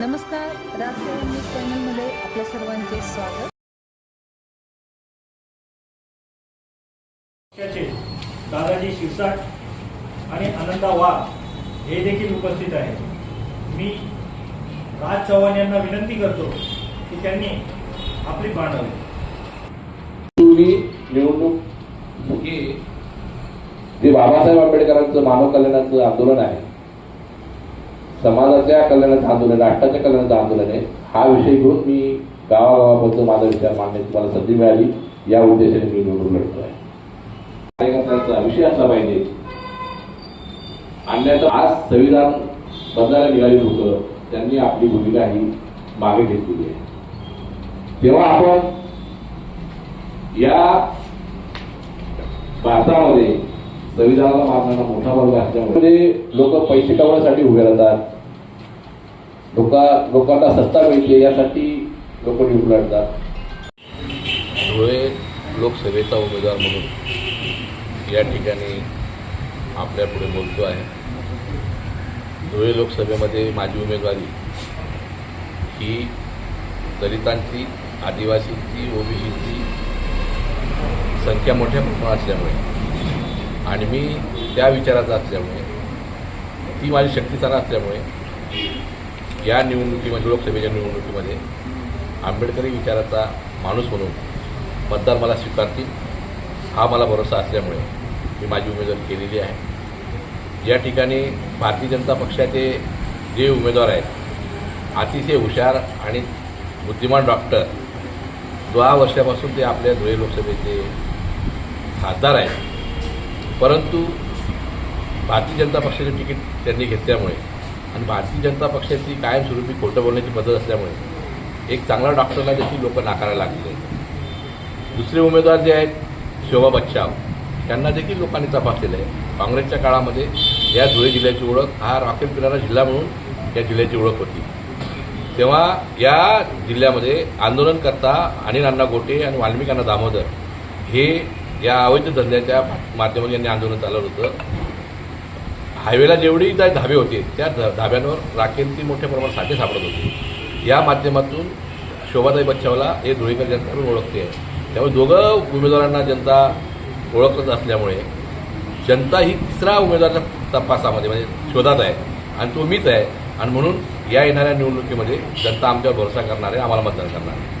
नमस्कार राजसेवा न्यूज चॅनलमध्ये आपल्या सर्वांचे स्वागत. दादाजी शिरसाट आणि आनंदा वाघ हे देखील उपस्थित आहेत. मी राज चव्हाण यांना विनंती करतो की त्यांनी आपली मांडावी पूर्वी निवडणूक ही जे बाबासाहेब आंबेडकरांचं मानव कल्याणाचं आंदोलन आहे समाजाच्या कल्याणाचं आंदोलन आहे, राष्ट्राच्या कल्याणाचं आंदोलन आहे. हा विषय घेऊन मी गावागावाबद्दल माझा विचार मांडण्याची मला संधी मिळाली. या उद्देशाने मी निवडून लढतो आहे कार्यकर्त्यांचा विषय असला पाहिजे. आणण्याचं आज संविधान बदलायला निघाली होतं त्यांनी आपली भूमिका ही मागे घेतलेली आहे. तेव्हा आपण या भारतामध्ये संविधानाला मारणारा मोठा वर्ग असल्यामुळे म्हणजे लोक पैसे कमवण्यासाठी उभे राहतात. लोक लोकांना सत्ता मिळते यासाठी लोक निवडून लढतात धुळे लोकसभेचा उमेदवार म्हणून या ठिकाणी आपल्यापुढे बोलतो आहे. धुळे लोकसभेमध्ये माझी उमेदवारी ही दलितांची आदिवासींची ओबीसीची संख्या मोठ्या प्रमाणात असल्यामुळे आणि मी त्या विचाराचा असल्यामुळे ती माझी शक्तीस्थानं असल्यामुळे या निवडणुकीमध्ये लोकसभेच्या निवडणुकीमध्ये आंबेडकरी विचाराचा माणूस म्हणून मतदार मला स्वीकारतील हा मला भरोसा असल्यामुळे मी माझी उमेदवारी केलेली आहे. या ठिकाणी भारतीय जनता पक्षाचे जे उमेदवार आहेत अतिशय हुशार आणि बुद्धिमान डॉक्टर दहा वर्षापासून ते आपल्या धुळे लोकसभेचे खासदार आहेत परंतु भारतीय जनता पक्षाचे तिकीट त्यांनी घेतल्यामुळे आणि भारतीय जनता पक्षाची कायमस्वरूपी खोटं बोलण्याची पद्धत असल्यामुळे एक चांगला डॉक्टरला देखील लोक नाकारायला लागले दुसरे उमेदवार जे आहेत शोभा बच्चाव त्यांना देखील लोकांनी तपासलेलं आहे काँग्रेसच्या काळामध्ये या धुळे जिल्ह्याची ओळख हा रॉकेट किनारा जिल्हा म्हणून या जिल्ह्याची ओळख होती. तेव्हा या जिल्ह्यामध्ये आंदोलनकर्ता अनिल अण्णा गोटे आणि वाल्मिकांना दामोदर हे या अवैध धंद्याच्या माध्यमातून यांनी आंदोलन चालवलं होतं. हायवेला जेवढी त्या धाबे होते त्या धाब्यांवर राखेलची मोठ्या प्रमाणात साठे सापडत होते. या माध्यमातून शोभाताई बच्चावला हे धुळेकर जनता म्हणून ओळखते. आहे त्यामुळे दोघं उमेदवारांना जनता ओळखत असल्यामुळे जनता ही तिसरा उमेदवाराच्या तपासामध्ये म्हणजे शोधात आहे आणि तो मीच आहे. आणि म्हणून या येणाऱ्या निवडणुकीमध्ये जनता आमच्यावर भरोसा करणार आहे आम्हाला मतदान करणार आहे.